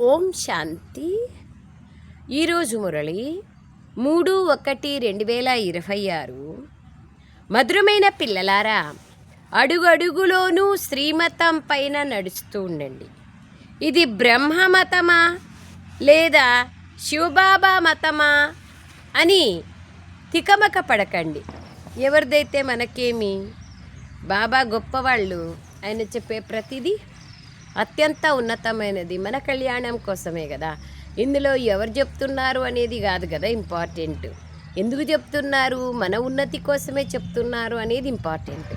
ఓం శాంతి. ఈరోజు మురళి మూడు ఒకటి రెండు వేల ఇరవై ఆరు మధురమైన పిల్లలారా అడుగడుగులోనూ శ్రీమతం పైన నడుస్తూ ఉండండి. ఇది బ్రహ్మ మతమా లేదా శివబాబా మతమా అని తికమక పడకండి. ఎవరిదైతే మనకేమి బాబా గొప్పవాళ్ళు ఆయన చెప్పే ప్రతిదీ అత్యంత ఉన్నతమైనది మన కళ్యాణం కోసమే కదా. ఇందులో ఎవరు చెప్తున్నారు అనేది కాదు కదా ఇంపార్టెంట్. ఎందుకు చెప్తున్నారు? మన ఉన్నతి కోసమే చెప్తున్నారు అనేది ఇంపార్టెంట్.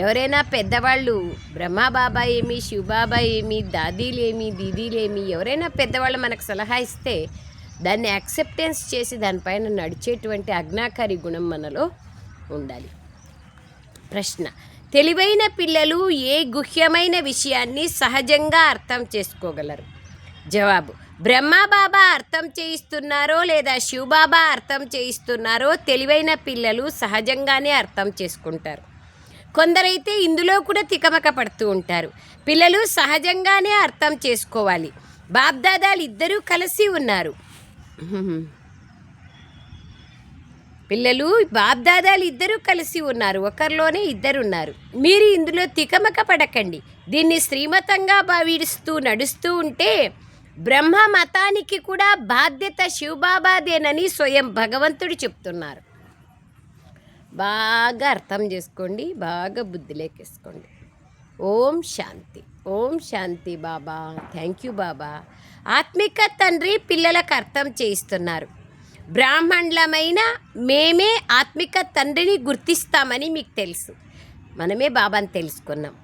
ఎవరైనా పెద్దవాళ్ళు బ్రహ్మబాబా ఏమి శివబాబా ఏమి దాదీలేమి దీదీలేమి ఎవరైనా పెద్దవాళ్ళు మనకు సలహా ఇస్తే దాన్ని యాక్సెప్టెన్స్ చేసి దానిపైన నడిచేటువంటి అజ్ఞాకారి గుణం మనలో ఉండాలి. ప్రశ్న. తెలివైన పిల్లలు ఏ గుహ్యమైన విషయాన్ని సహజంగా అర్థం చేసుకోగలరు? జవాబు బ్రహ్మబాబా అర్థం చేయిస్తున్నారో లేదా శివబాబా అర్థం చేయిస్తున్నారో తెలివైన పిల్లలు సహజంగానే అర్థం చేసుకుంటారు. కొందరైతే ఇందులో కూడా తికమక పడుతూ ఉంటారు. పిల్లలు సహజంగానే అర్థం చేసుకోవాలి. బాబ్దాదాలు ఇద్దరూ కలిసి ఉన్నారు. పిల్లలు బాబ్దాదాలు ఇద్దరూ కలిసి ఉన్నారు. ఒకరిలోనే ఇద్దరు ఉన్నారు మీరు ఇందులో తికమక పడకండి. దీన్ని శ్రీమతంగా భావిస్తూ నడుస్తూ ఉంటే బ్రహ్మ మతానికి కూడా బాధ్యత శివబాబాదేనని స్వయం భగవంతుడు చెప్తున్నారు. బాగా అర్థం చేసుకోండి. బాగా బుద్ధిలేకేసుకోండి ఓం శాంతి. ఓం శాంతి బాబా. థ్యాంక్ యూ బాబా. ఆత్మిక తండ్రి పిల్లలకు అర్థం చేయిస్తున్నారు. బ్రాహ్మణులమైన మేమే ఆత్మిక తండ్రిని గుర్తిస్తామని మీకు తెలుసు. మనమే బాబాని తెలుసుకున్నాం.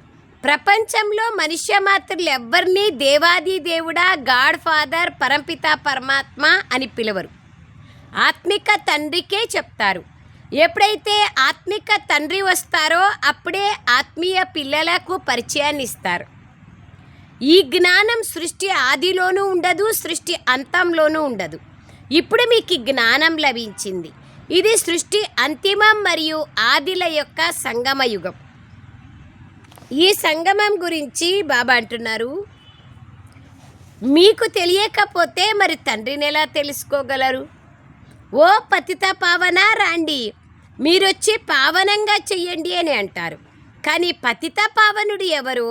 ప్రపంచంలో మనుష్య మాత్రులు ఎవ్వరినీ దేవాది దేవుడా గాడ్ ఫాదర్ పరంపిత పరమాత్మ అని పిలవరు. ఆత్మిక తండ్రికే చెప్తారు. ఎప్పుడైతే ఆత్మిక తండ్రి వస్తారో అప్పుడే ఆత్మీయ పిల్లలకు పరిచయాన్ని ఇస్తారు. ఈ జ్ఞానం సృష్టి ఆదిలోనూ ఉండదు సృష్టి అంతంలోనూ ఉండదు. ఇప్పుడు మీకు జ్ఞానం లభించింది. ఇది సృష్టి అంతిమం మరియు ఆదిల యొక్క సంగమ యుగం ఈ సంగమం గురించి బాబా అంటున్నారు. మీకు తెలియకపోతే మరి తండ్రిని ఎలా తెలుసుకోగలరు? ఓ పతిత పావన రాండి మీరొచ్చి పావనంగా చెయ్యండి అని అంటారు. కానీ పతిత పావనుడు ఎవరో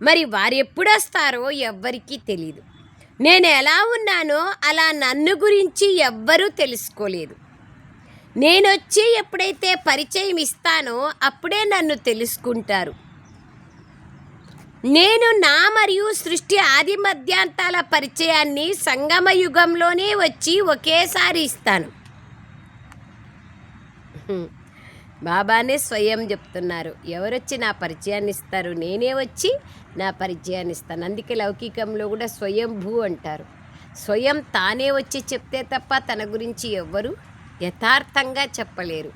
మరి వారు ఎప్పుడు వస్తారో ఎవ్వరికీ తెలియదు నేను ఎలా ఉన్నానో అలా నన్ను గురించి ఎవ్వరూ తెలుసుకోలేదు. నేను వచ్చి ఎప్పుడైతే పరిచయం ఇస్తానో అప్పుడే నన్ను తెలుసుకుంటారు. నేను నా మరియు సృష్టి ఆది మధ్యాంతాల పరిచయాన్ని సంగమ యుగంలోనే వచ్చి ఒకేసారి ఇస్తాను. బాబానే స్వయం చెప్తున్నారు. ఎవరొచ్చి నా పరిచయాన్ని ఇస్తారు? నేనే వచ్చి నా పరిచయాన్ని ఇస్తాను. అందుకే లౌకికంలో కూడా స్వయంభూ అంటారు. స్వయం తానే వచ్చి చెప్తే తప్ప తన గురించి ఎవ్వరు యథార్థంగా చెప్పలేరు.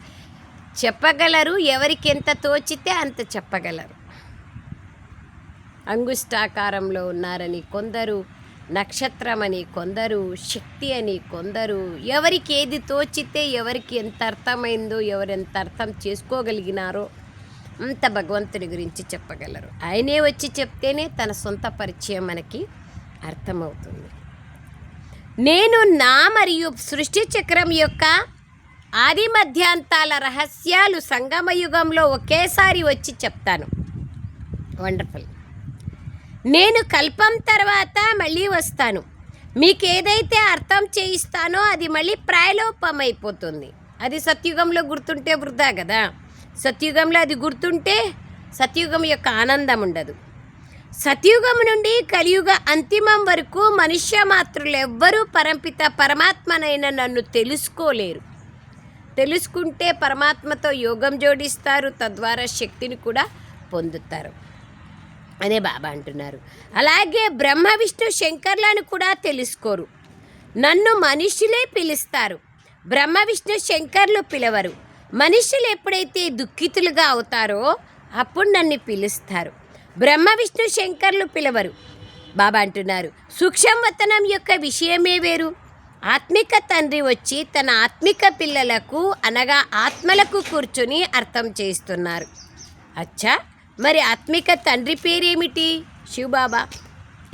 చెప్పగలరు ఎవరికి ఎంత తోచితే అంత చెప్పగలరు. అంగుష్టాకారంలో ఉన్నారని కొందరు నక్షత్రమని కొందరు శక్తి అని కొందరు ఎవరికి ఏది తోచితే ఎవరికి ఎంత అర్థమైందో ఎవరు ఎంత అర్థం చేసుకోగలిగినారో అంత భగవంతుని గురించి చెప్పగలరు. ఆయనే వచ్చి చెప్తేనే తన సొంత పరిచయం మనకి అర్థమవుతుంది. నేను నా మరియు సృష్టి చక్రం యొక్క ఆది మధ్యాంతాల రహస్యాలు సంగమయుగంలో ఒకేసారి వచ్చి చెప్తాను. వండర్ఫుల్. నేను కల్పం తర్వాత మళ్ళీ వస్తాను. మీకు ఏదైతే అర్థం చేయిస్తానో అది మళ్ళీ ప్రాయలోపం అయిపోతుంది అది సత్యుగంలో గుర్తుంటే వృధా కదా? సత్యుగంలో అది గుర్తుంటే సత్యుగం యొక్క ఆనందం ఉండదు. సత్యుగం నుండి కలియుగ అంతిమం వరకు మనుష్య మాత్రులు ఎవ్వరూ పరంపిత పరమాత్మనైన నన్ను తెలుసుకోలేరు. తెలుసుకుంటే పరమాత్మతో యోగం జోడిస్తారు తద్వారా శక్తిని కూడా పొందుతారు. అనే బాబా అంటున్నారు. అలాగే బ్రహ్మ విష్ణు శంకర్లను కూడా తెలుసుకోరు. నన్ను మనుషులే పిలుస్తారు. బ్రహ్మ విష్ణు శంకర్లు పిలవరు. మనుషులు ఎప్పుడైతే దుఃఖితులుగా అవుతారో అప్పుడు నన్ను పిలుస్తారు. బ్రహ్మ విష్ణు శంకర్లు పిలవరు. బాబా అంటున్నారు సూక్ష్మవతనం యొక్క విషయమే వేరు. ఆత్మిక తండ్రి వచ్చి తన ఆత్మిక పిల్లలకు అనగా ఆత్మలకు కూర్చొని అర్థం చేస్తున్నారు. అచ్చా మరి ఆత్మిక తండ్రి పేరేమిటి? శివబాబా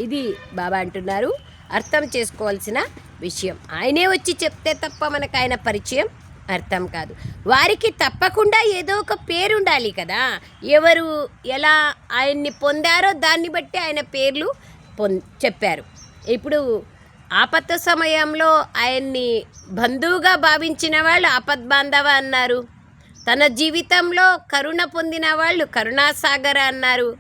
ఇది బాబా అంటున్నారు అర్థం చేసుకోవాల్సిన విషయం. ఆయనే వచ్చి చెప్తే తప్ప మనకు ఆయన పరిచయం అర్థం కాదు. వారికి తప్పకుండా ఏదో ఒక పేరు ఉండాలి కదా. ఎవరు ఎలా ఆయన్ని పొందారో దాన్ని బట్టి ఆయన పేర్లు పొం చెప్పారు. ఇప్పుడు ఆపత్త సమయంలో ఆయన్ని బంధువుగా భావించిన వాళ్ళు ఆపద్బాంధవ అన్నారు. తన జీవితంలో కరుణ పొందిన వాళ్ళు కరుణాసాగర అన్నారు.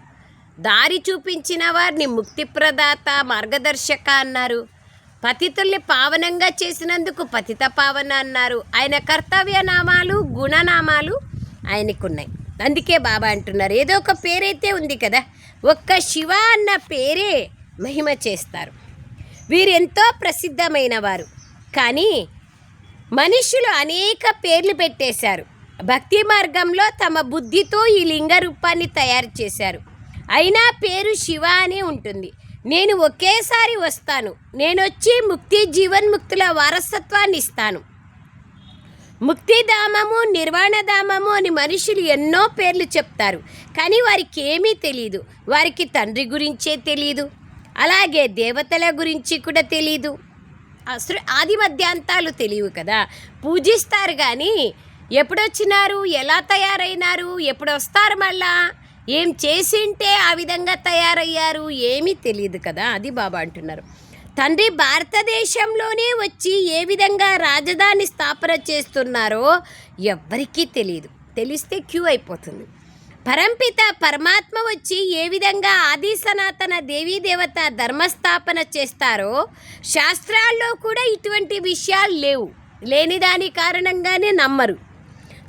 దారి చూపించిన వారిని ముక్తిప్రదాత మార్గదర్శక అన్నారు. పతితుల్ని పావనంగా చేసినందుకు పతిత పావన అన్నారు. ఆయన కర్తవ్య నామాలు గుణనామాలు ఆయనకున్నాయి. అందుకే బాబా అంటున్నారు. ఏదో ఒక పేరైతే ఉంది కదా ఒక్క శివ అన్న పేరే మహిమ చేస్తారు. వీరెంతో ప్రసిద్ధమైన వారు. కానీ మనుషులు అనేక పేర్లు పెట్టేశారు. భక్తి మార్గంలో తమ బుద్ధితో ఈ లింగ రూపాన్ని తయారు చేశారు. అయినా పేరు శివ అనే ఉంటుంది. నేను ఒకేసారి వస్తాను. నేను వచ్చి ముక్తి జీవన్ముక్తుల వారసత్వాన్ని ఇస్తాను. ముక్తిధామము నిర్వాణధామము అని మనుషులు ఎన్నో పేర్లు చెప్తారు. కానీ వారికి ఏమీ తెలియదు వారికి తండ్రి గురించే తెలియదు అలాగే దేవతల గురించి కూడా తెలియదు అసలు ఆది మధ్యాంతాలు తెలియవు కదా. పూజిస్తారు కానీ ఎప్పుడొచ్చినారు? ఎలా తయారైనారు? ఎప్పుడు వస్తారు మళ్ళా? ఏం చేసింటే ఆ విధంగా తయారయ్యారు ఏమీ తెలియదు కదా అది బాబా అంటున్నారు. తండ్రి భారతదేశంలోనే వచ్చి ఏ విధంగా రాజధాని స్థాపన చేస్తున్నారో ఎవ్వరికీ తెలియదు తెలిస్తే క్యూ అయిపోతుంది. పరంపిత పరమాత్మ వచ్చి ఏ విధంగా ఆది సనాతన దేవీ దేవత ధర్మస్థాపన చేస్తారో శాస్త్రాల్లో కూడా ఇటువంటి విషయాలు లేవు. లేని దాని కారణంగానే నమ్మరు.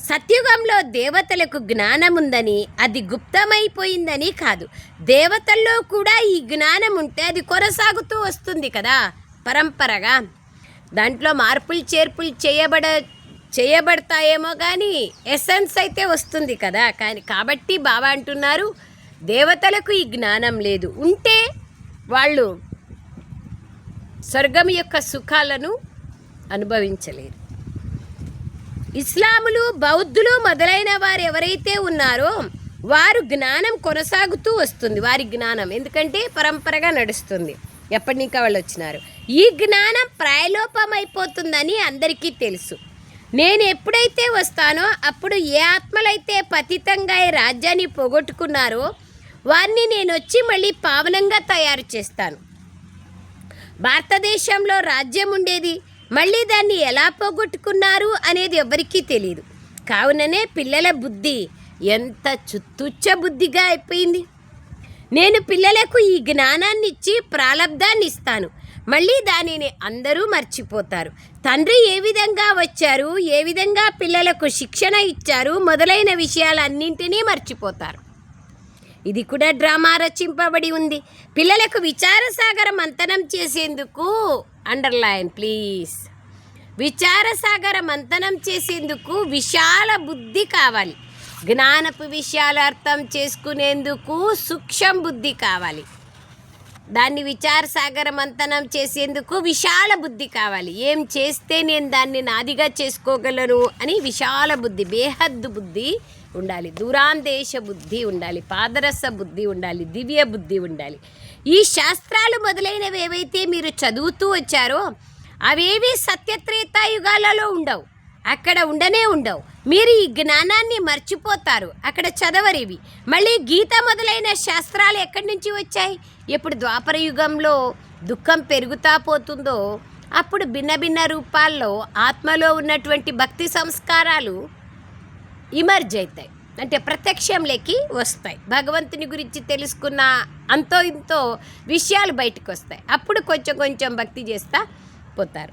సత్యుగంలో దేవతలకు జ్ఞానం ఉందని అది గుప్తమైపోయిందని కాదు. దేవతల్లో కూడా ఈ జ్ఞానం ఉంటే అది కొనసాగుతూ వస్తుంది కదా పరంపరగా. దాంట్లో మార్పులు చేర్పులు చేయబడ చేయబడతాయేమో కానీ ఎసెన్స్ అయితే వస్తుంది కదా. కానీ కాబట్టి బాబా అంటున్నారు దేవతలకు ఈ జ్ఞానం లేదు. ఉంటే వాళ్ళు స్వర్గం యొక్క సుఖాలను అనుభవించలేరు. ఇస్లాములు బౌద్ధులు మొదలైన వారు ఎవరైతే ఉన్నారో వారు జ్ఞానం కొనసాగుతూ వస్తుంది. వారి జ్ఞానం ఎందుకంటే పరంపరగా నడుస్తుంది. ఎప్పటి నుంచి వాళ్ళు వచ్చినారు? ఈ జ్ఞానం ప్రాయలోపం అయిపోతుందని అందరికీ తెలుసు. నేను ఎప్పుడైతే వస్తానో అప్పుడు ఏ ఆత్మలైతే పతితంగా ఈ రాజ్యాన్ని పోగొట్టుకున్నారో వారిని నేను వచ్చి మళ్ళీ పావనంగా తయారు చేస్తాను. భారతదేశంలో రాజ్యం ఉండేది? మళ్ళీ దాన్ని ఎలా పోగొట్టుకున్నారు అనేది ఎవరికీ తెలియదు కావుననే పిల్లల బుద్ధి ఎంత చుత్తుచ్చ బుద్ధిగా అయిపోయింది. నేను పిల్లలకు ఈ జ్ఞానాన్ని ఇచ్చి ప్రాలబ్ధాన్ని ఇస్తాను మళ్ళీ దానిని అందరూ మర్చిపోతారు. తండ్రి ఏ విధంగా వచ్చారు ఏ విధంగా పిల్లలకు శిక్షణ ఇచ్చారు మొదలైన విషయాలన్నింటినీ మర్చిపోతారు. ఇది కూడా డ్రామా రచింపబడి ఉంది. పిల్లలకు విచారసాగర మంతనం చేసేందుకు అండర్లైన్ ప్లీజ్. విచారసాగర మంతనం చేసేందుకు విశాల బుద్ధి కావాలి. జ్ఞానపు విషయాలు అర్థం చేసుకునేందుకు సూక్ష్మ బుద్ధి కావాలి. దాన్ని విచారసాగర మంతనం చేసేందుకు విశాల బుద్ధి కావాలి. ఏం చేస్తే నేను దాన్ని నాదిగా చేసుకోగలను అని విశాల బుద్ధి బేహద్దు బుద్ధి ఉండాలి. దూరాందేశ బుద్ధి ఉండాలి. పాదరస బుద్ధి ఉండాలి. దివ్య బుద్ధి ఉండాలి. ఈ శాస్త్రాలు మొదలైనవి ఏవైతే మీరు చదువుతూ వచ్చారో అవేవి సత్యత్రేతాయుగాలలో ఉండవు. అక్కడ ఉండనే ఉండవు. మీరు ఈ జ్ఞానాన్ని మర్చిపోతారు. అక్కడ చదవరివి. మళ్ళీ గీత మొదలైన శాస్త్రాలు ఎక్కడి నుంచి వచ్చాయి? ఎప్పుడు ద్వాపర యుగంలో దుఃఖం పెరుగుతా పోతుందో అప్పుడు భిన్న భిన్న రూపాల్లో ఆత్మలో ఉన్నటువంటి భక్తి సంస్కారాలు ఇమర్జ్ అవుతాయి అంటే ప్రత్యక్షంలోకి వస్తాయి. భగవంతుని గురించి తెలుసుకున్న అంతో ఇంతో విషయాలు బయటకు వస్తాయి. అప్పుడు కొంచెం కొంచెం భక్తి చేస్తా పోతారు.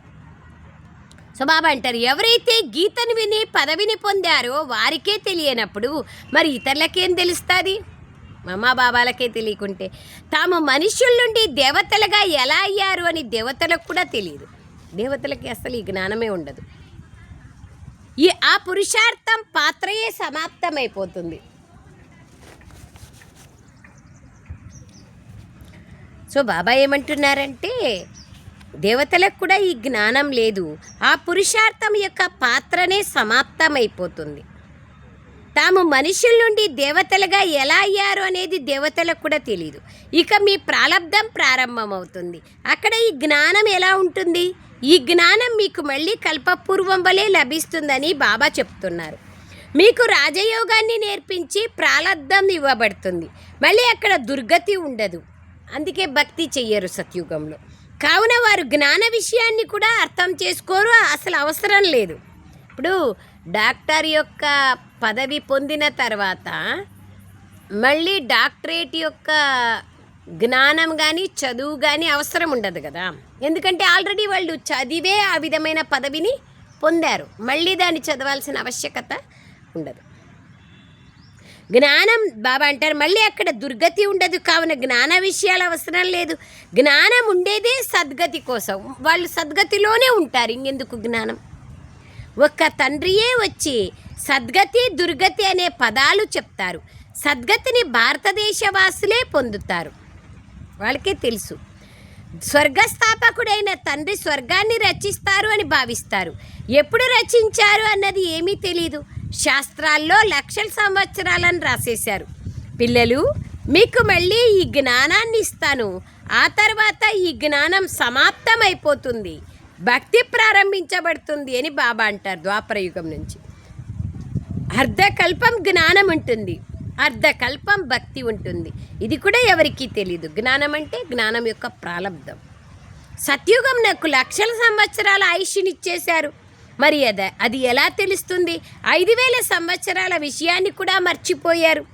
సో బాబా అంటారు ఎవరైతే గీతను విని పదవిని పొందారో వారికే తెలియనప్పుడు మరి ఇతరులకేం తెలుస్తుంది? మమ్మా బాబాలకే తెలియకుంటే. తాము మనుషుల నుండి దేవతలుగా ఎలా అయ్యారు అని దేవతలకు కూడా తెలియదు. దేవతలకి అసలు ఈ జ్ఞానమే ఉండదు. ఈ ఆ పురుషార్థం పాత్రయే సమాప్తమైపోతుంది. సో బాబా ఏమంటున్నారంటే దేవతలకు కూడా ఈ జ్ఞానం లేదు. ఆ పురుషార్థం యొక్క పాత్రనే సమాప్తమైపోతుంది. తాము మనుషుల నుండి దేవతలుగా ఎలా అయ్యారు అనేది దేవతలకు కూడా తెలియదు ఇక మీ ప్రారంధం ప్రారంభమవుతుంది. అక్కడ ఈ జ్ఞానం ఎలా ఉంటుంది? ఈ జ్ఞానం మీకు మళ్ళీ కల్పపూర్వం వలె లభిస్తుందని బాబా చెప్తున్నారు. మీకు రాజయోగాన్ని నేర్పించి ప్రాలబ్ధం ఇవ్వబడుతుంది. మళ్ళీ అక్కడ దుర్గతి ఉండదు. అందుకే భక్తి చెయ్యరు సత్యుగంలో. కావున వారు జ్ఞాన విషయాన్ని కూడా అర్థం చేసుకోరు అసలు అవసరం లేదు. ఇప్పుడు డాక్టర్ యొక్క పదవి పొందిన తర్వాత మళ్ళీ డాక్టరేట్ యొక్క జ్ఞానం కానీ చదువు కానీ అవసరం ఉండదు కదా. ఎందుకంటే ఆల్రెడీ వాళ్ళు చదివే ఆ విధమైన పదవిని పొందారు. మళ్ళీ దాన్ని చదవాల్సిన ఆవశ్యకత ఉండదు. జ్ఞానం బాబా అంటారు మళ్ళీ అక్కడ దుర్గతి ఉండదు. కావున జ్ఞాన విషయాలు అవసరం లేదు. జ్ఞానం ఉండేదే సద్గతి కోసం. వాళ్ళు సద్గతిలోనే ఉంటారు ఇంకెందుకు జ్ఞానం? ఒక్క తండ్రియే వచ్చి సద్గతి దుర్గతి అనే పదాలు చెప్తారు. సద్గతిని భారతదేశ వాసులే పొందుతారు. వాళ్ళకే తెలుసు. స్వర్గస్థాపకుడైన తండ్రి స్వర్గాన్ని రచిస్తారు అని భావిస్తారు. ఎప్పుడు రచించారు అన్నది ఏమీ తెలీదు. శాస్త్రాల్లో లక్షల సంవత్సరాలను రాసేశారు. పిల్లలు మీకు మళ్ళీ ఈ జ్ఞానాన్ని ఇస్తాను. ఆ తర్వాత ఈ జ్ఞానం సమాప్తమైపోతుంది. భక్తి ప్రారంభించబడుతుంది అని బాబా అంటారు ద్వాపరయుగం నుంచి. అర్ధకల్పం జ్ఞానం ఉంటుంది. అర్ధకల్పం భక్తి ఉంటుంది. ఇది కూడా ఎవరికీ తెలియదు జ్ఞానం అంటే జ్ఞానం యొక్క ప్రారంధం సత్యుగం నాకు లక్షల సంవత్సరాల ఆయుష్నిచ్చేశారు. మరి అద అది ఎలా తెలుస్తుంది? ఐదు వేల సంవత్సరాల విషయాన్ని కూడా మర్చిపోయారు.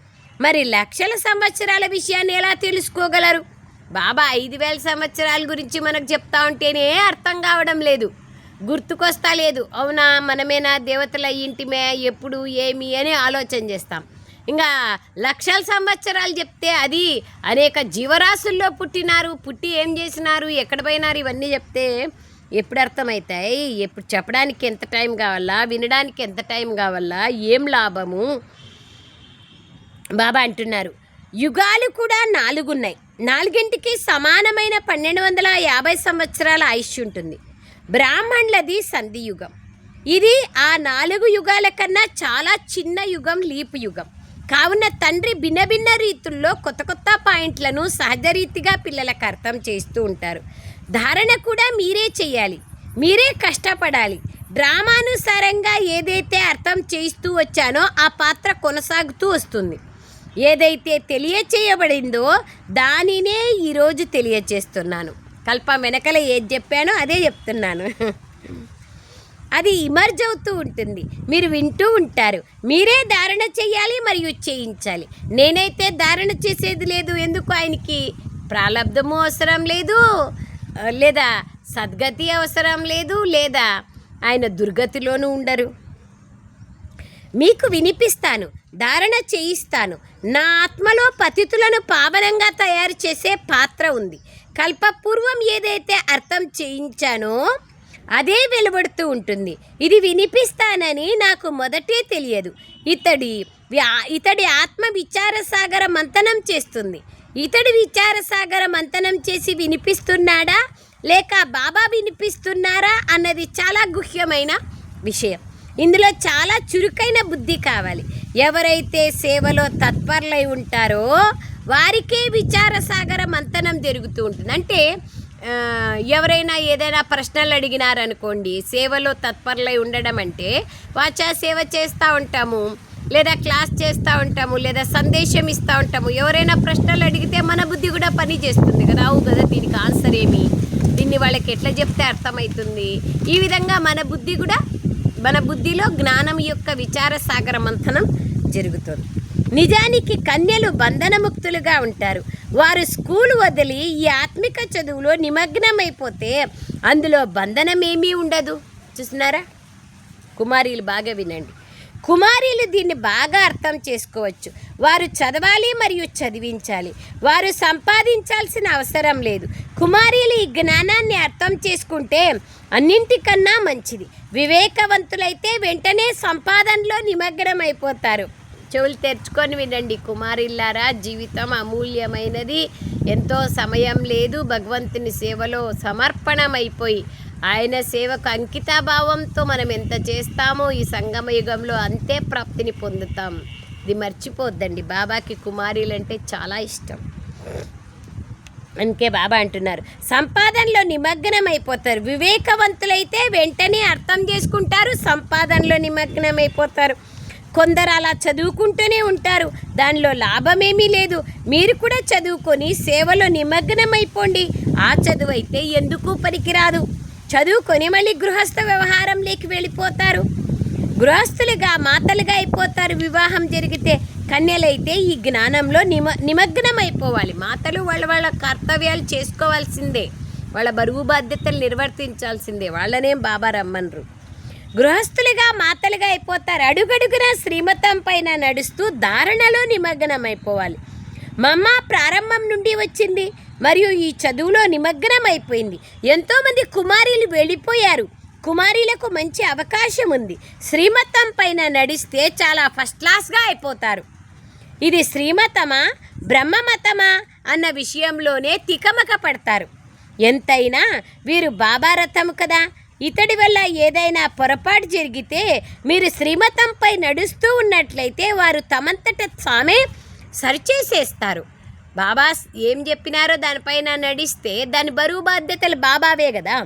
మరి లక్షల సంవత్సరాల విషయాన్ని ఎలా తెలుసుకోగలరు? బాబా ఐదు వేల సంవత్సరాల గురించి మనకు చెప్తా ఉంటేనే అర్థం కావడం లేదు. గుర్తుకొస్తా లేదు. అవునా? మనమేనా దేవతల ఇంటిమే? ఎప్పుడు? ఏమి? అని ఆలోచన చేస్తాం. ఇంకా లక్షల సంవత్సరాలు చెప్తే అది అనేక జీవరాశుల్లో పుట్టినారు పుట్టి ఏం చేసినారు ఎక్కడ పోయినారు ఇవన్నీ చెప్తే ఎప్పుడు అర్థమవుతాయి? ఎప్పుడు చెప్పడానికి ఎంత టైం కావాలా? వినడానికి ఎంత టైం కావాలా? ఏం లాభము? బాబా అంటున్నారు. యుగాలు కూడా నాలుగున్నాయి. నాలుగింటికి సమానమైన పన్నెండు వందల యాభై సంవత్సరాల ఆయుష్ ఉంటుంది. బ్రాహ్మణులది సంధి యుగం ఇది ఆ నాలుగు యుగాల కన్నా చాలా చిన్న యుగం లీపు యుగం. కావున తండ్రి భిన్న భిన్న రీతుల్లో కొత్త కొత్త పాయింట్లను సహజరీతిగా పిల్లలకు అర్థం చేస్తూ ఉంటారు. ధారణ కూడా మీరే చేయాలి. మీరే కష్టపడాలి. డ్రామానుసారంగా ఏదైతే అర్థం చేస్తూ వచ్చానో ఆ పాత్ర కొనసాగుతూ వస్తుంది. ఏదైతే తెలియచేయబడిందో దానినే ఈరోజు తెలియచేస్తున్నాను. కల్ప వెనకల ఏది చెప్పానో అదే చెప్తున్నాను. అది ఇమర్జ్ అవుతూ ఉంటుంది. మీరు వింటూ ఉంటారు. మీరే ధారణ చేయాలి మరియు చేయించాలి. నేనైతే ధారణ చేసేది లేదు. ఎందుకు ఆయనకి ప్రాలబ్ధము అవసరం లేదు? లేదా సద్గతి అవసరం లేదు? లేదా ఆయన దుర్గతిలోనూ ఉండరు? మీకు వినిపిస్తాను. ధారణ చేయిస్తాను. నా ఆత్మలో పతితులను పావనంగా తయారు చేసే పాత్ర ఉంది. కల్పపూర్వం ఏదైతే అర్థం చేయించానో అదే వెలువడుతూ ఉంటుంది. ఇది వినిపిస్తానని నాకు మొదటే తెలియదు. ఇతడి ఇతడి ఆత్మ విచార సాగర మంతనం చేస్తుంది. ఇతడి విచార సాగర మంతనం చేసి వినిపిస్తున్నాడా? లేక బాబా వినిపిస్తున్నారా? అన్నది చాలా గుహ్యమైన విషయం. ఇందులో చాలా చురుకైన బుద్ధి కావాలి. ఎవరైతే సేవలో తత్పరులై ఉంటారో వారికే విచార సాగర మంతనం జరుగుతూ ఉంటుంది. అంటే ఎవరైనా ఏదైనా ప్రశ్నలు అడిగినారనుకోండి సేవలో తత్పరులై ఉండడం అంటే వాచా సేవ చేస్తూ ఉంటాము లేదా క్లాస్ చేస్తూ ఉంటాము లేదా సందేశం ఇస్తూ ఉంటాము. ఎవరైనా ప్రశ్నలు అడిగితే మన బుద్ధి కూడా పని చేస్తుంది కదా. అవు కదా దీనికి ఆన్సర్ ఏమి? దీన్ని వాళ్ళకి ఎట్లా చెప్తే అర్థమవుతుంది? ఈ విధంగా మన బుద్ధి కూడా మన బుద్ధిలో జ్ఞానం యొక్క విచార సాగర మంథనం జరుగుతుంది. నిజానికి కన్యలు బంధనముక్తులుగా ఉంటారు. వారు స్కూల్ వదిలి ఈ ఆత్మిక చదువులో నిమగ్నమైపోతే అందులో బంధనమేమీ ఉండదు. చూస్తున్నారా? కుమారీలు బాగా వినండి. కుమారీలు దీన్ని బాగా అర్థం చేసుకోవచ్చు. వారు చదవాలి మరియు చదివించాలి. వారు సంపాదించాల్సిన అవసరం లేదు. కుమారీలు ఈ జ్ఞానాన్ని అర్థం చేసుకుంటే అన్నింటికన్నా మంచిది. వివేకవంతులైతే వెంటనే సంపాదనలో నిమగ్నమైపోతారు. చెవులు తెరుచుకొని వినండి కుమారిల్లారా జీవితం అమూల్యమైనది. ఎంతో సమయం లేదు భగవంతుని సేవలో సమర్పణమైపోయి ఆయన సేవకు అంకితాభావంతో మనం ఎంత చేస్తామో ఈ సంగమ యుగంలో అంతే ప్రాప్తిని పొందుతాం. ఇది మర్చిపోద్దండి బాబాకి కుమారీలంటే చాలా ఇష్టం. అందుకే బాబా అంటున్నారు సంపాదనలో నిమగ్నం అయిపోతారు వివేకవంతులైతే వెంటనే అర్థం చేసుకుంటారు సంపాదనలో నిమగ్నం అయిపోతారు కొందరు అలా చదువుకుంటూనే ఉంటారు. దానిలో లాభమేమీ లేదు. మీరు కూడా చదువుకొని సేవలో నిమగ్నం అయిపోండి ఆ చదువు అయితే ఎందుకు పనికిరాదు? చదువుకొని మళ్ళీ గృహస్థ వ్యవహారంలోకి వెళ్ళిపోతారు. గృహస్థులుగా మాతలుగా అయిపోతారు వివాహం జరిగితే. కన్యలైతే ఈ జ్ఞానంలో నిమ నిమగ్నం అయిపోవాలి మాతలు వాళ్ళ వాళ్ళ కర్తవ్యాలు చేసుకోవాల్సిందే. వాళ్ళ బరువు బాధ్యతలు నిర్వర్తించాల్సిందే. వాళ్ళనేం బాబా రమ్మన్రు. గృహస్థులుగా మాతలుగా అయిపోతారు. అడుగడుగున శ్రీమతం పైన నడుస్తూ ధారణలో నిమగ్నం అయిపోవాలి మమ్మ ప్రారంభం నుండి వచ్చింది మరియు ఈ చదువులో నిమగ్నం అయిపోయింది ఎంతోమంది కుమారీలు వెళ్ళిపోయారు. కుమారీలకు మంచి అవకాశం ఉంది. శ్రీమతం పైన నడిస్తే చాలా ఫస్ట్ క్లాస్గా అయిపోతారు. ఇది శ్రీమతమా బ్రహ్మమతమా అన్న విషయంలోనే తికమక పడతారు. ఎంతైనా వీరు బాబా రథం కదా. ఇతడి వల్ల ఏదైనా పొరపాటు జరిగితే మీరు శ్రీమతంపై నడుస్తూ ఉన్నట్లయితే వారు తమంతట తామే సరిచేసేస్తారు. బాబా ఏం చెప్పినారో దానిపైన నడిస్తే దాని బరువు బాధ్యతలు బాబావే కదా.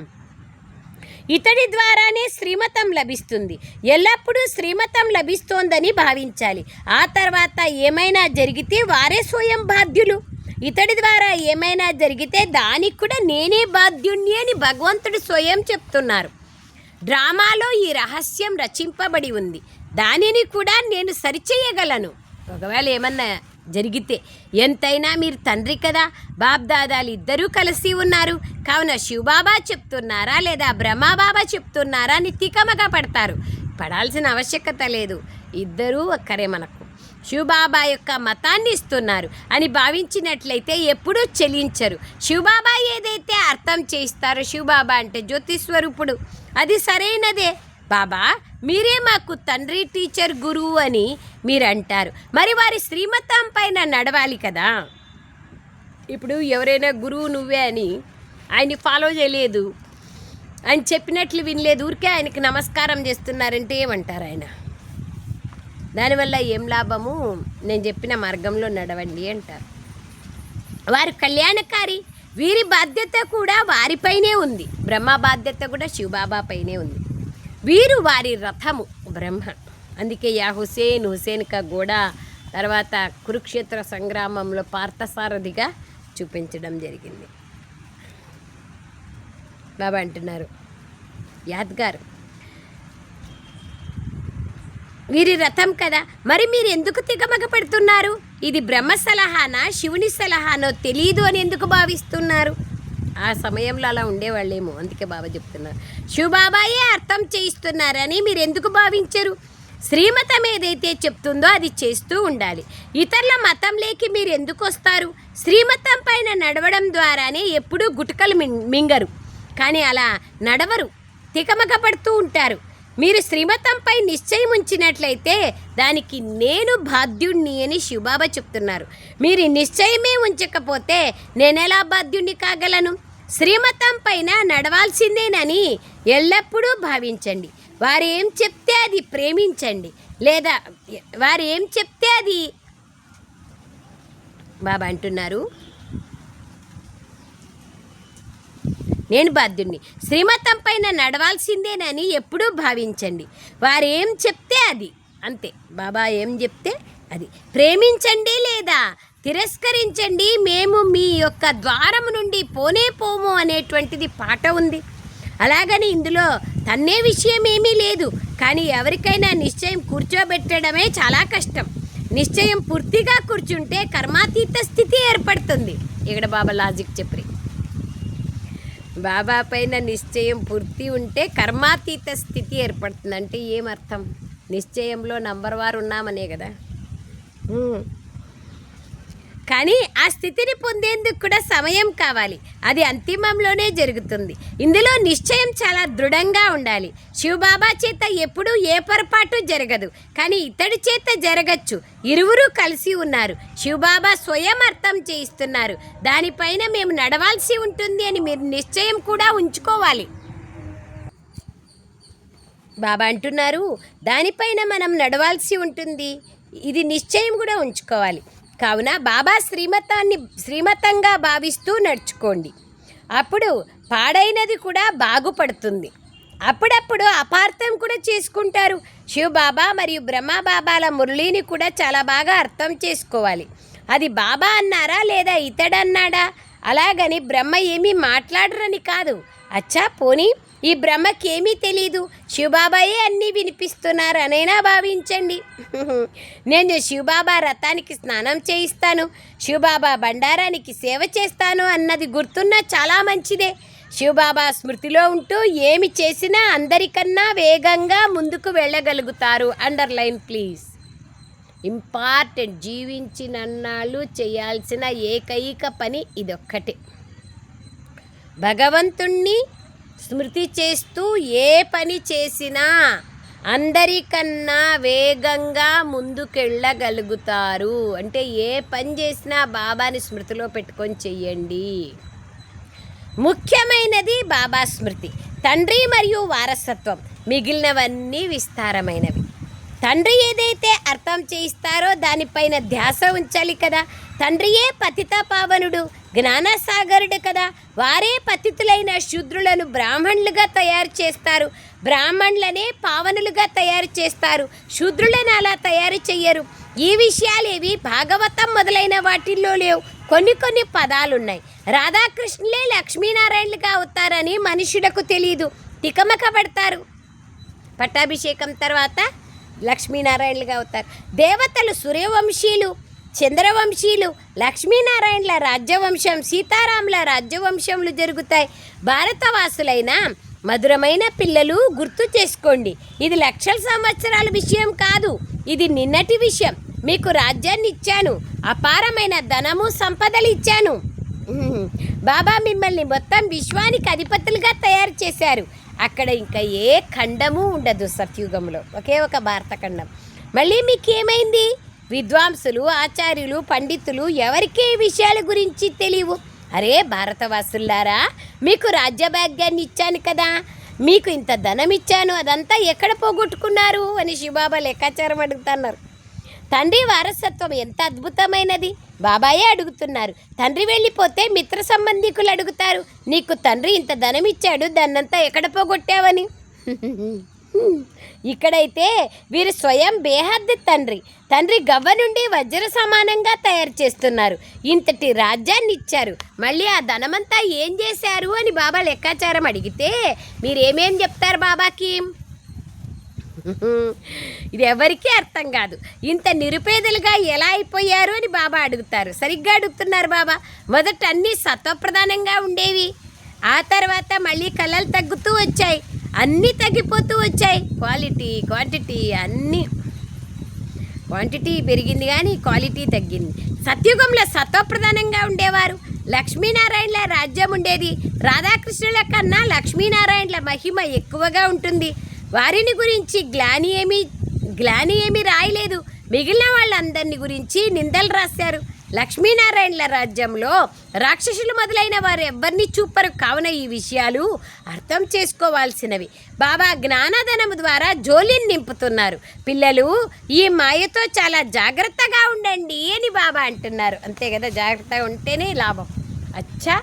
ఇతడి ద్వారానే శ్రీమతం లభిస్తుంది. ఎల్లప్పుడూ శ్రీమతం లభిస్తోందని భావించాలి. ఆ తర్వాత ఏమైనా జరిగితే వారే స్వయం బాధ్యులు. ఇతడి ద్వారా ఏమైనా జరిగితే దానికి కూడా నేనే బాధ్యుణ్ణి అని భగవంతుడు స్వయం చెప్తున్నారు. డ్రామాలో ఈ రహస్యం రచింపబడి ఉంది. దానిని కూడా నేను సరిచేయగలను. ఒకవేళ ఏమన్నా జరిగితే ఎంతైనా మీరు తండ్రి కదా బాబ్దాదాలు ఇద్దరూ కలిసి ఉన్నారు. కావున శివబాబా చెప్తున్నారా లేదా బ్రహ్మబాబా చెప్తున్నారా అని తికమగా పడతారు. పడాల్సిన ఆవశ్యకత లేదు. ఇద్దరూ ఒక్కరే మనకు. శివబాబా యొక్క మతాన్ని ఇస్తున్నారు అని భావించినట్లయితే ఎప్పుడూ చెలించరు. శివబాబా ఏదైతే అర్థం చేయిస్తారో శివబాబా అంటే జ్యోతిస్వరూపుడు అది సరైనదే. బాబా మీరే మాకు తండ్రి టీచర్ గురువు అని మీరు అంటారు మరి వారి శ్రీమతం పైన నడవాలి కదా. ఇప్పుడు ఎవరైనా గురువు నువ్వే అని ఆయన్ని ఫాలో చేయలేదు ఆయన చెప్పినట్లు వినలేదు. ఊరికే ఆయనకి నమస్కారం చేస్తున్నారంటే ఏమంటారు ఆయన? దానివల్ల ఏం లాభము? నేను చెప్పిన మార్గంలో నడవండి అంటారు వారు కళ్యాణకారి. వీరి బాధ్యత కూడా వారిపైనే ఉంది. బ్రహ్మ బాధ్యత కూడా శివబాబా పైనే ఉంది. వీరు వారి రథము బ్రహ్మ. అందుకే యా హుసేన్ హుసేన్ కా తర్వాత కురుక్షేత్ర సంగ్రామంలో పార్థసారథిగా చూపించడం జరిగింది. బాబా అంటున్నారు యాద్గారు వీరి రథం కదా. మరి మీరు ఎందుకు తిగమగపడుతున్నారు ఇది బ్రహ్మ సలహానా శివుని సలహానో తెలియదు అని ఎందుకు భావిస్తున్నారు? ఆ సమయంలో అలా ఉండేవాళ్ళేమో అందుకే బాబా చెప్తున్నారు. శివబాబాయే అర్థం చేయిస్తున్నారని మీరు ఎందుకు భావించరు? శ్రీమతం ఏదైతే చెప్తుందో అది చేస్తూ ఉండాలి. ఇతరుల మతం లేకి మీరు ఎందుకు వస్తారు? శ్రీమతం పైన నడవడం ద్వారానే ఎప్పుడూ గుటకలు మిం- మింగరు. కానీ అలా నడవరు తికమక పడుతూ ఉంటారు. మీరు శ్రీమతంపై నిశ్చయం ఉంచినట్లయితే దానికి నేను బాధ్యుణ్ణి అని శివబాబా చెప్తున్నారు. మీరు నిశ్చయమే ఉంచకపోతే నేనెలా బాధ్యుణ్ణి కాగలను? శ్రీమతం పైన నడవాల్సిందేనని ఎల్లప్పుడూ భావించండి. వారు ఏం చెప్తే అది ప్రేమించండి. లేదా వారు ఏం చెప్తే అది బాబా అంటున్నారు. నేను బాధ్యుణ్ణి. శ్రీమతం పైన నడవాల్సిందేనని ఎప్పుడూ భావించండి. వారు ఏం చెప్తే అది. అంతే. బాబా ఏం చెప్తే అది. ప్రేమించండి లేదా తిరస్కరించండి మేము మీ యొక్క ద్వారం నుండి పోనే పోము అనేటువంటిది పాట ఉంది. అలాగని ఇందులో తన్నే విషయం ఏమీ లేదు. కానీ ఎవరికైనా నిశ్చయం కూర్చోబెట్టడమే చాలా కష్టం. నిశ్చయం పూర్తిగా కూర్చుంటే కర్మాతీత స్థితి ఏర్పడుతుంది. ఇక్కడ బాబా లాజిక్ చెప్పి బాబా పైన నిశ్చయం పూర్తి ఉంటే కర్మాతీత స్థితి ఏర్పడుతుంది. అంటే ఏమర్థం? నిశ్చయంలో నంబర్ వారు ఉన్నామనే కదా. కానీ ఆ స్థితిని పొందేందుకు కూడా సమయం కావాలి. అది అంతిమంలోనే జరుగుతుంది. ఇందులో నిశ్చయం చాలా దృఢంగా ఉండాలి. శివబాబా చేత ఎప్పుడూ ఏ పొరపాటు జరగదు. కానీ ఇతడి చేత జరగచ్చు. ఇరువురు కలిసి ఉన్నారు. శివబాబా స్వయం అర్థం చేయిస్తున్నారు. దానిపైన మేము నడవాల్సి ఉంటుంది అని మీరు నిశ్చయం కూడా ఉంచుకోవాలి. బాబా అంటున్నారు దానిపైన మనం నడవాల్సి ఉంటుంది. ఇది నిశ్చయం కూడా ఉంచుకోవాలి. కావున బాబా శ్రీమతాన్ని శ్రీమతంగా భావిస్తూ నడుచుకోండి. అప్పుడు పాడైనది కూడా బాగుపడుతుంది. అప్పుడప్పుడు అపార్థం కూడా చేసుకుంటారు. శివబాబా మరియు బ్రహ్మబాబాల మురళిని కూడా చాలా బాగా అర్థం చేసుకోవాలి. అది బాబా అన్నారా లేదా ఇతడన్నాడా? అలాగని బ్రహ్మ ఏమీ మాట్లాడరని కాదు. అచ్చా పోనీ ఈ బ్రహ్మకేమీ తెలీదు. శివబాబాయే అన్నీ వినిపిస్తున్నారు అనైనా భావించండి. నేను శివబాబా రథానికి స్నానం చేయిస్తాను. శివబాబా బండారానికి సేవ చేస్తాను అన్నది గుర్తున్న చాలా మంచిదే. శివబాబా స్మృతిలో ఉంటూ ఏమి చేసినా అందరికన్నా వేగంగా ముందుకు వెళ్ళగలుగుతారు. Underline please. ఇంపార్టెంట్ జీవించినన్నాళ్ళు చేయాల్సిన ఏకైక పని ఇదొక్కటే. భగవంతుణ్ణి స్మృతి చేస్తూ ఏ పని చేసినా అందరికన్నా వేగంగా ముందుకెళ్ళగలుగుతారు. అంటే ఏ పని చేసినా బాబాని స్మృతిలో పెట్టుకొని చెయ్యండి. ముఖ్యమైనది బాబా స్మృతి. తండ్రి మరియు వారసత్వం మిగిలినవన్నీ విస్తారమైనవి. తండ్రి ఏదైతే అర్థం చేయిస్తారో దానిపైన ధ్యాస ఉంచాలి కదా. తండ్రియే పతిత పావనుడు జ్ఞానసాగరుడు కదా. వారే పతితులైన శూద్రులను బ్రాహ్మణులుగా తయారు చేస్తారు. బ్రాహ్మణులనే పావనులుగా తయారు చేస్తారు. శూద్రులను అలా తయారు చెయ్యరు. ఈ విషయాలేవి భాగవతం మొదలైన వాటిల్లో లేవు. కొన్ని కొన్ని పదాలున్నాయి. రాధాకృష్ణులే లక్ష్మీనారాయణులుగా అవుతారని మనుషులకు తెలియదు తికమక పడతారు. పట్టాభిషేకం తర్వాత లక్ష్మీనారాయణలుగా అవుతారు. దేవతలు సూర్యవంశీలు చంద్రవంశీలు లక్ష్మీనారాయణల రాజ్యవంశం సీతారాముల రాజ్యవంశములు జరుగుతాయి. భారతవాసులైన మధురమైన పిల్లలు గుర్తు చేసుకోండి. ఇది లక్షల సంవత్సరాల విషయం కాదు. ఇది నిన్నటి విషయం. మీకు రాజ్యాన్ని ఇచ్చాను. అపారమైన ధనము సంపదలు ఇచ్చాను. బాబా మిమ్మల్ని మొత్తం విశ్వానికి అధిపతులుగా తయారు చేశారు. అక్కడ ఇంకా ఏ ఖండము ఉండదు సత్యుగంలో. ఒకే ఒక భారత ఖండం. మళ్ళీ మీకు ఏమైంది విద్వాంసులు ఆచార్యులు పండితులు ఎవరికి విషయాల గురించి తెలియవు? అరే భారతవాసులారా మీకు రాజ్యభాగ్యాన్ని ఇచ్చాను కదా. మీకు ఇంత ధనం ఇచ్చాను అదంతా ఎక్కడ పోగొట్టుకున్నారు? అని శివబాబా లెక్కాచారం అడుగుతున్నారు. తండ్రి వారసత్వం ఎంత అద్భుతమైనది. బాబాయే అడుగుతున్నారు. తండ్రి వెళ్ళిపోతే మిత్ర సంబంధికులు అడుగుతారు. నీకు తండ్రి ఇంత ధనం ఇచ్చాడు దాన్నంతా ఎక్కడ పోగొట్టావని? ఇక్కడైతే వీరు స్వయం బేహద్ది తండ్రి. తండ్రి గవ్వ నుండి వజ్ర సమానంగా తయారు చేస్తున్నారు. ఇంతటి రాజ్యాన్ని ఇచ్చారు మళ్ళీ ఆ ధనమంతా ఏం చేశారు అని బాబా లెక్కాచారం అడిగితే మీరేమేం చెప్తారు బాబాకి? ఇది ఎవరికీ అర్థం కాదు. ఇంత నిరుపేదలుగా ఎలా అయిపోయారు అని బాబా అడుగుతారు. సరిగ్గా అడుగుతున్నారు బాబా. మొదట అన్నీ సత్వప్రధానంగా ఉండేవి. ఆ తర్వాత మళ్ళీ కళలు తగ్గుతూ వచ్చాయి. అన్నీ తగ్గిపోతూ వచ్చాయి. క్వాలిటీ క్వాంటిటీ అన్నీ. క్వాంటిటీ పెరిగింది కానీ క్వాలిటీ తగ్గింది. సత్యుగంలో సత్వప్రధానంగా ఉండేవారు. లక్ష్మీనారాయణల రాజ్యం ఉండేది. రాధాకృష్ణుల కన్నా లక్ష్మీనారాయణల మహిమ ఎక్కువగా ఉంటుంది. వారిని గురించి గ్లాని ఏమీ గ్లాని ఏమీ రాయలేదు. మిగిలిన వాళ్ళందరిని గురించి నిందలు రాశారు. లక్ష్మీనారాయణల రాజ్యంలో రాక్షసులు మొదలైన వారు ఎవరిని చూపరు. కావున ఈ విషయాలు అర్థం చేసుకోవాల్సినవి. బాబా జ్ఞానధనము ద్వారా జోలిని నింపుతున్నారు. పిల్లలు ఈ మాయతో చాలా జాగ్రత్తగా ఉండండి అని బాబా అంటున్నారు. అంతే కదా జాగ్రత్తగా ఉంటేనే లాభం. అచ్చా!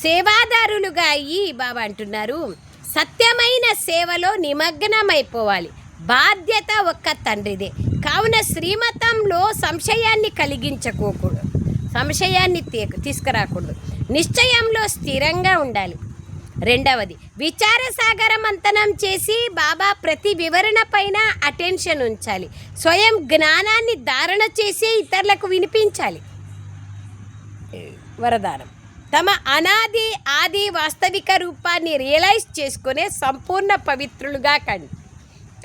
సేవాదారులుగా అయ్యి బాబా అంటున్నారు. సత్యమైన సేవలో నిమగ్నమైపోవాలి. బాధ్యత ఒక్క తండ్రిదే. కావున శ్రీమతంలో సంశయాన్ని కలిగించకోకూడదు. సంశయాన్ని తీ- తీసుకురాకూడదు. నిశ్చయంలో స్థిరంగా ఉండాలి. రెండవది విచార సాగరం అంతనం చేసి బాబా ప్రతి వివరణ పైన అటెన్షన్ ఉంచాలి. స్వయం జ్ఞానాన్ని ధారణ చేసి ఇతరులకు వినిపించాలి. వరదానం. తమ అనాది ఆది వాస్తవిక రూపాన్ని రియలైజ్ చేసుకునే సంపూర్ణ పవిత్రులుగా కండి.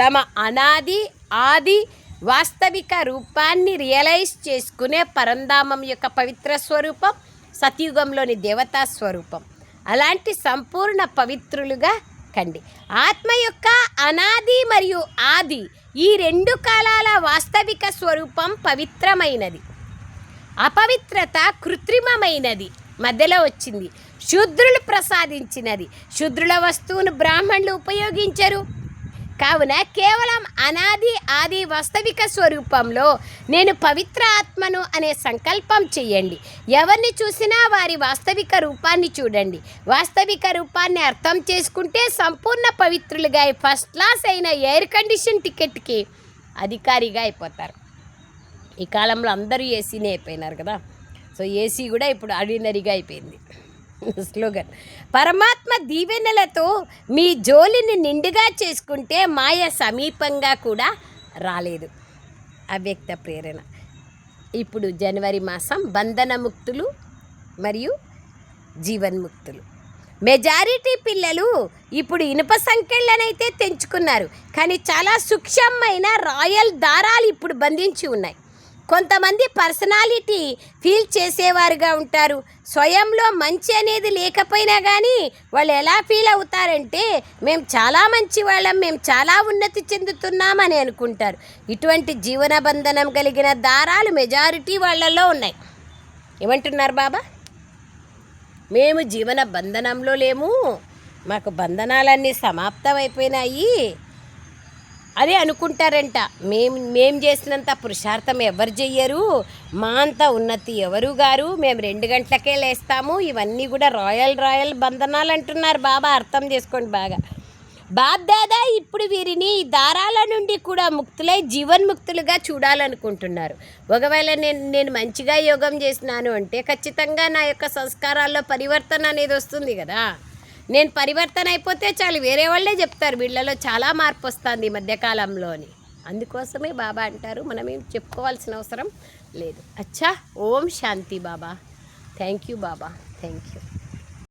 తమ అనాది ఆది వాస్తవిక రూపాన్ని రియలైజ్ చేసుకునే పరంధామం యొక్క పవిత్ర స్వరూపం సతయుగంలోని దేవతా స్వరూపం. అలాంటి సంపూర్ణ పవిత్రులుగా కండి. ఆత్మ యొక్క అనాది మరియు ఆది ఈ రెండు కాలాల వాస్తవిక స్వరూపం పవిత్రమైనది. అపవిత్రత కృత్రిమమైనది. మధ్యలో వచ్చింది. శూద్రులు ప్రసాదించినది. శూద్రుల వస్తువును బ్రాహ్మణులు ఉపయోగించరు. కావున కేవలం అనాది ఆది వాస్తవిక స్వరూపంలో నేను పవిత్ర ఆత్మను అనే సంకల్పం చెయ్యండి ఎవరిని చూసినా వారి వాస్తవిక రూపాన్ని చూడండి. వాస్తవిక రూపాన్ని అర్థం చేసుకుంటే సంపూర్ణ పవిత్రులుగా ఫస్ట్ క్లాస్ అయిన ఎయిర్ కండిషన్ టికెట్కి అధికారిగా అయిపోతారు. ఈ కాలంలో అందరూ ఏసీనే అయిపోయినారు కదా. సో ఏసీ కూడా ఇప్పుడు ఆర్డినరీగా అయిపోయింది. స్లోగన్. పరమాత్మ దీవెనలతో మీ జోలిని నిండుగా చేసుకుంటే మాయ సమీపంగా కూడా రాలేదు. అవ్యక్త ప్రేరణ. ఇప్పుడు జనవరి మాసం బంధనముక్తులు మరియు జీవన్ముక్తులు. మెజారిటీ పిల్లలు ఇప్పుడు ఇనుప సంఖ్యలనైతే తెంచుకున్నారు. కానీ చాలా సూక్ష్మమైన రాయల్ దారాలు ఇప్పుడు బంధించి ఉన్నాయి. కొంతమంది పర్సనాలిటీ ఫీల్ చేసేవారుగా ఉంటారు. స్వయంలో మంచి అనేది లేకపోయినా కానీ వాళ్ళు ఎలా ఫీల్ అవుతారంటే మేము చాలా మంచి వాళ్ళం మేము చాలా ఉన్నతి చెందుతున్నామని అనుకుంటారు. ఇటువంటి జీవన బంధనం కలిగిన దారాలు మెజారిటీ వాళ్ళల్లో ఉన్నాయి. ఏమంటున్నారు బాబా? మేము జీవన బంధనంలో లేము. మాకు బంధనాలన్నీ సమాప్తమైపోయినాయి. అదే అనుకుంటారంట. మేము మేము చేసినంత పురుషార్థం ఎవరు చెయ్యరు? మా అంత ఉన్నతి ఎవరు గారు? మేము రెండు గంటలకే లేస్తాము. ఇవన్నీ కూడా రాయల్ రాయల్ బంధనాలు అంటున్నారు బాబా అర్థం చేసుకోండి బాగా. బాబ్దాదా ఇప్పుడు వీరిని దారాల నుండి కూడా ముక్తులై జీవన్ముక్తులుగా చూడాలనుకుంటున్నారు. ఒకవేళ నేను నేను మంచిగా యోగం చేసినాను అంటే ఖచ్చితంగా నా యొక్క సంస్కారాల్లో పరివర్తన అనేది వస్తుంది కదా. నేను పరివర్తన అయిపోతే చాలు వేరే వాళ్ళే చెప్తారు వీళ్ళలో చాలా మార్పు వస్తుంది ఈ మధ్యకాలంలో అని అందుకోసమే బాబా అంటారు మనమేం చెప్పుకోవాల్సిన అవసరం లేదు. అచ్చా ఓం శాంతి Baba. Thank you Baba thank you.